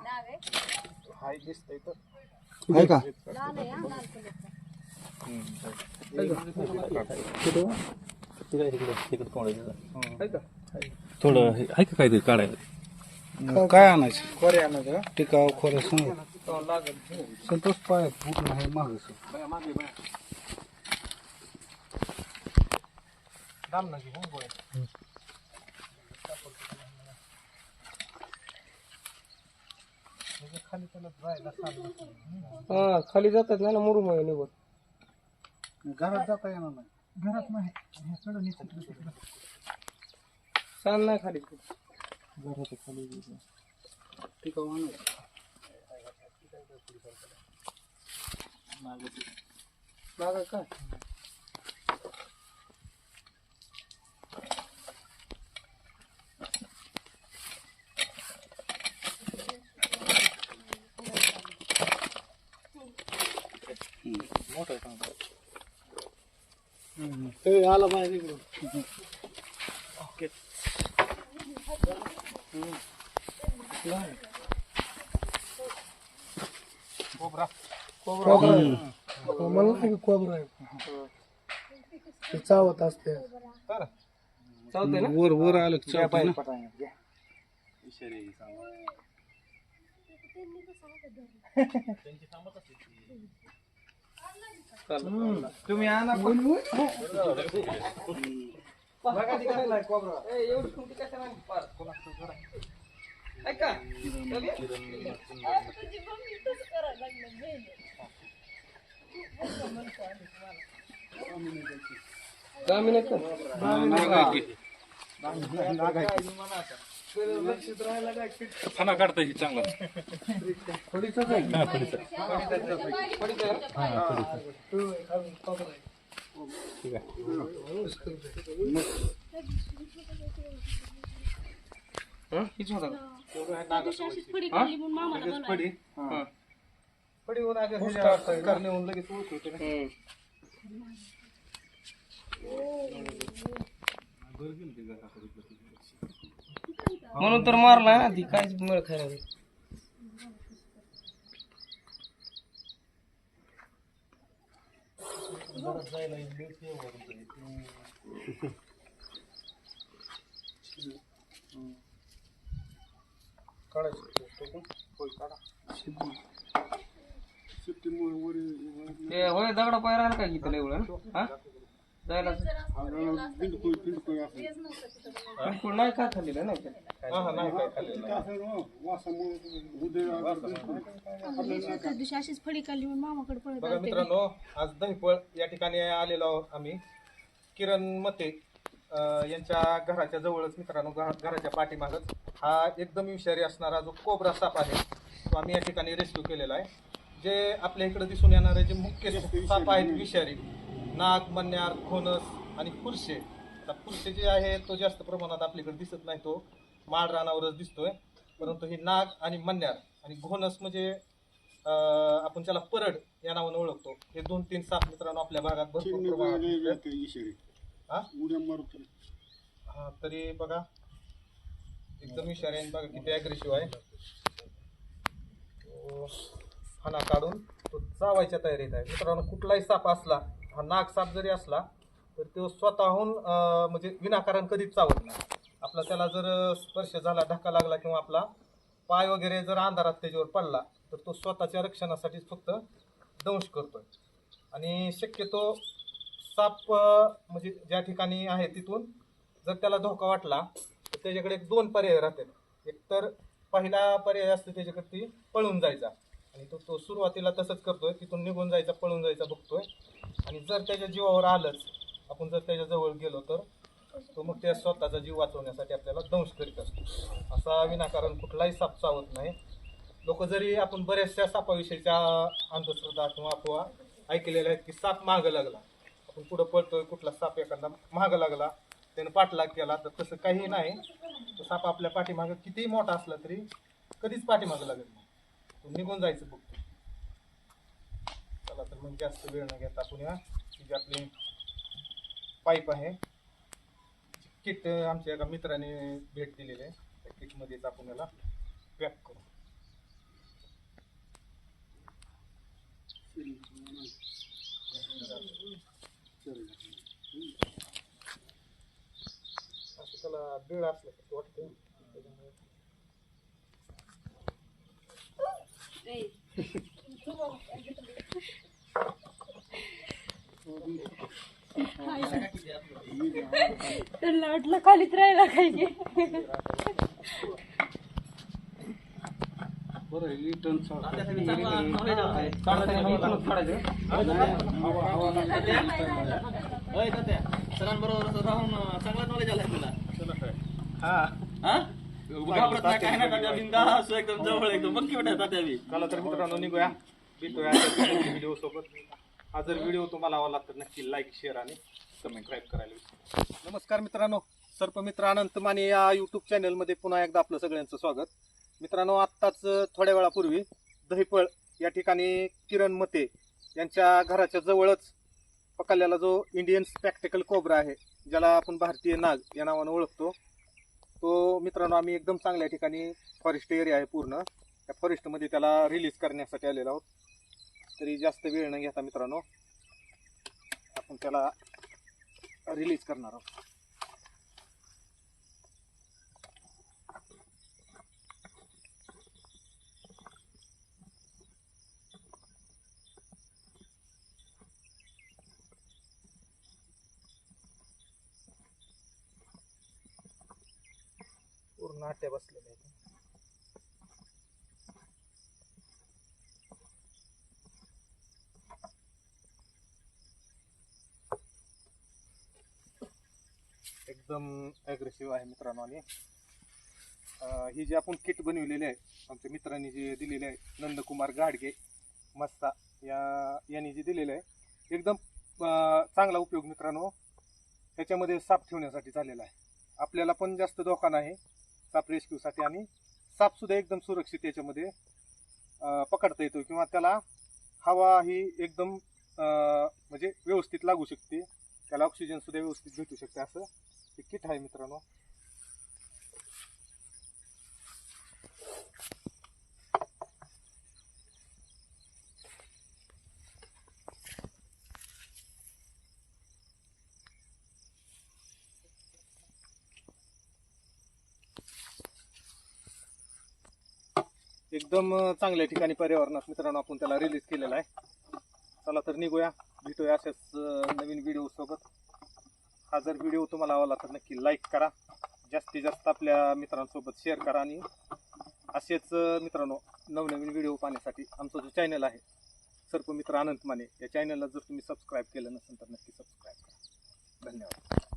हाय दिसतंय तर आहे का थोडं हे- आहे का काहीतरी काढायला काय आणायचं कोरे आणायचं का? टिकाव समोर तो लागेल. संतोष पाय पूर्ण आहे मागच बया. दाम ना घे, हो, खाली. हा जातात ना मुरुम निघून घरात जाता येणार नाही घरात नाही चढून. सांग नाही खाली घराच्या खाली टिकाव आणायचं माग काय ते आला बाहेर इकडून कोबरा. कोबरा. मला नाही कोबरा आहे? ते चावत असते. तर चावते ना? वर वर आलं बाहेर ना. पटांगण, घ्या. तुम्ही आणा पण. बघा ती कशाला आहे कोबरा ए, एवढी खुंटी कशाला आणली पार? ऐका दहा मिनिट खाना काढता ही चांगला किती होता पडी पडी होऊन ह्याच्या करणे होऊन लगेच ओळखतो ना. म्हणून तर मारला ती काहीच मिळ. ते होय दगडा पाय राहिला काय इथं एवढं हा? जायला नाही नाही नाही काय खाल्लेलं. त्या दिवशी अशीच फडी काढली म्हणून मामाकडे पळत बघा मित्रांनो आज दहीपळ या ठिकाणी आलेलो आहोत आम्ही. किरण मते अं, यांच्या घराच्या जवळच मित्रांनो घरा- घराच्या पाठीमागच. हा एकदम विषारी असणारा जो कोबरा साप आहे तो आम्ही या ठिकाणी रेस्क्यू केलेला आहे. जे आपल्या इकडे दिसून येणारे जे मुख्य साप आहेत विषारी नाग मन्यार खोनस आणि फुरशे आता फुरशे जे आहे तो जास्त प्रमाणात आपल्याकडे दिसत नाही तो माळ रानावरच दिसतोय. परंतु ही नाग आणि मन्यार आणि घोणस म्हणजे आपण त्याला परड या नावाने ओळखतो. हे दोन तीन साप मित्रांनो आपल्या भागात भरपूर प्रमाणात दिसतात. हा? हा तरी बघा. एकदम आहे बघा किती अग्रेसिव्ह आहे. तो हाना काढून तो चावायच्या तयारीत आहे. मित्रांनो कुठलाही साप असला हा नाग साप जरी असला तर तो स्वतःहून म्हणजे विनाकारण कधीच चावत नाही. आपला त्याला जर स्पर्श झाला धक्का लागला किंवा आपला पाय वगैरे जर अंधारात त्याच्यावर पडला तर तो स्वतःच्या रक्षणासाठी फक्त दंश करतोय. आणि शक्यतो साप म्हणजे ज्या ठिकाणी आहे तिथून जर त्याला धोका वाटला तर त्याच्याकडे एक दोन पर्याय राहतात. एक तर पहिला पर्याय असतो त्याच्याकडे ती पळून जायचा. आणि तो तो सुरुवातीला तसंच करतोय तिथून निघून जायचा पळून जायचा बघतोय. आणि जर त्याच्या जीवावर आलंच आपण जर त्याच्याजवळ गेलो तर तो मग त्या स्वतःचा जीव वाचवण्यासाठी आपल्याला दंश करीत असतो. असा विनाकारण कुठलाही साप चावत नाही. लोक जरी आपण बऱ्याचशा सापाविषयीच्या अंधश्रद्धा किंवा अफवा ऐकलेल्या आहेत की साप मागं लागला. आपण पुढं पळतोय कुठला साप एखादा मागं लागला त्यानं पाठलाग केला तर तसं काही नाही. तो साप आपल्या पाठीमागं कितीही मोठा असला तरी कधीच पाठीमागं लागत नाही. निघून जायचं बघतो चला तर मग जास्त वेळ न घेता पुन्हा या ही जी आपली पाईप आहे किट आमच्या एका मित्राने भेट दिलेली आहे. त्या किटमध्येच आपण याला पॅक करू. असं त्याला बिळ असलं वाटतं. त्यांना वाटलं खालीच राहायला पाहिजे. बरं रिटर्न सरांबरोबर राहून चांगला नॉलेज आलाय तुला. हा? हा? घाबरत नाही काय नाही तात्या बिंदा असं एकदम जवळ एकदम. बघ केवढा तात्या बी. चला तर मित्रांनो निघूया. भेटूया व्हिडिओ सोबत. हा जर व्हिडिओ तुम्हाला आवडला तर नक्की लाईक शेअर आणि कमेंट करायला विसरू नमस्कार मित्रांनो. सर्पमित्र अनंत माने या यूट्यूब चॅनलमध्ये पुन्हा एकदा आपलं सगळ्यांचं स्वागत. मित्रांनो आत्ताच थोड्या वेळापूर्वी दहीपळ या ठिकाणी किरण मते यांच्या घराच्या जवळच पकडलेला जो इंडियन स्पॅक्टिकल कोबरा आहे ज्याला आपण भारतीय नाग या नावानं ओळखतो. तो मित्रांनो आम्ही एकदम चांगल्या ठिकाणी फॉरेस्ट एरिया आहे पूर्ण. त्या फॉरेस्टमध्ये त्याला रिलीज करण्यासाठी आलेलो आहोत. तरी जास्त वेळ न घेता मित्रांनो आपण त्याला रिलीज करणार आहोत. पूर्ण बसलेल्या आहेत. एकदम ॲग्रेसिव्ह आहे मित्रांनो आणि ही जी आपण किट बनवलेली आहे आमच्या मित्रांनी जी दिलेली आहे नंदकुमार गाडगे मस्ता या यांनी जी दिलेलं आहे एकदम चांगला उपयोग मित्रांनो त्याच्यामध्ये साप ठेवण्यासाठी झालेला आहे. आपल्याला पण जास्त धोका नाही साप रेस्क्यूसाठी आणि सापसुद्धा एकदम सुरक्षित याच्यामध्ये पकडता येतो किंवा त्याला हवा ही एकदम म्हणजे व्यवस्थित लागू शकते. त्याला ऑक्सिजनसुद्धा व्यवस्थित भेटू शकते असं हे किट आहे मित्रांनो. एकदम चांगल्या ठिकाणी पर्यावरणात मित्रांनो आपण त्याला रिलीज केलेला आहे. चला तर निघूया. भेटूया अशाच नवीन व्हिडिओसोबत हा जर व्हिडिओ तुम्हाला आवडला तर नक्की लाईक करा. जास्तीत जास्त आपल्या मित्रांसोबत शेअर करा आणि असेच मित्रांनो नवनवीन व्हिडिओ पाहण्यासाठी आमचा जो चॅनल आहे सर्पमित्र अनंत माने या चॅनलला जर तुम्ही सबस्क्राईब केलं नसेल तर नक्की सबस्क्राईब करा. धन्यवाद.